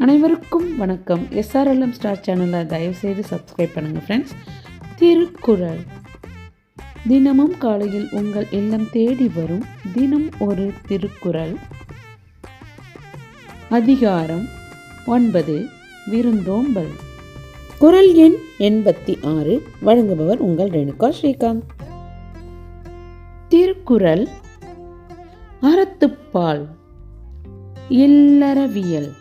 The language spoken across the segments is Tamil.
அனைவருக்கும் வணக்கம். எஸ்ஆர்எல்எம் ஸ்டார் சேனலை தயவுசெய்து சப்ஸ்கிரைப் பண்ணுங்கள் ஃப்ரெண்ட்ஸ் திருக்குறள். தினமும் காலையில் உங்கள் இல்லம் தேடி வரும். தினம் ஒரு திருக்குறள். அதிகாரம் ஒன்பது. விருந்தோம்பல். குரல் எண் எண்பத்தி ஆறு. வழங்குபவர் உங்கள் ரேணுகா ஸ்ரீகாந்த். திருக்குறள். அறத்துப்பால். இல்லறவியல்.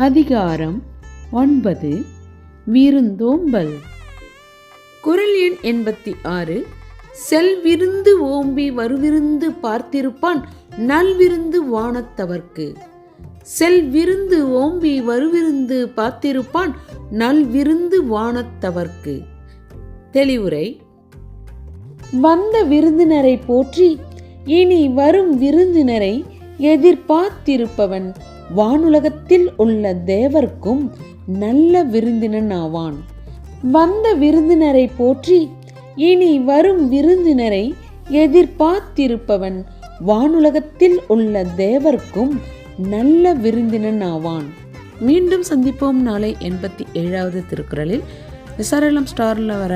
அதிகாரம் ஒன்பது. விருந்தோம்பல். குரல் எண் எண்பத்தி ஆறு. செல்விருந்து ஓம்பி வருவிருந்து பார்த்திருப்பான் நல்விருந்து வானத்தவர்க்கு. செல்விருந்து ஓம்பி வருவிருந்து பார்த்திருப்பான் நல்விருந்து வானத்தவர்க்கு. தெளிவுரை. வந்த விருந்தினரை போற்றி இனி வரும் விருந்தினரை எதிர்பார்த்திருப்பவன் வானுலகத்தில் உள்ள தேவர்க்கும் நல்ல விருந்தினன் ஆவான் வந்த விருந்தினரை போற்றி இனி வரும் விருந்தினரை எதிர்பார்த்திருப்பவன் வானுலகத்தில் உள்ள தேவர்க்கும் நல்ல விருந்தினன் ஆவான் மீண்டும் சந்திப்போம் நாளை எண்பத்தி ஏழாவது திருக்குறளில். விசாரலம் ஸ்டாரில் வர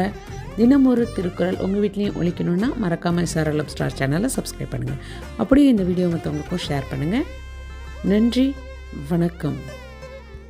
தினமொரு திருக்குறள் உங்கள் வீட்லேயும் ஒழிக்கணும்னா மறக்காமல் விசாரலம் ஸ்டார் சேனலை சப்ஸ்கிரைப் பண்ணுங்கள் அப்படியே இந்த வீடியோ மற்றவங்களுக்கும் ஷேர் பண்ணுங்கள் நன்றி. வணக்கம்.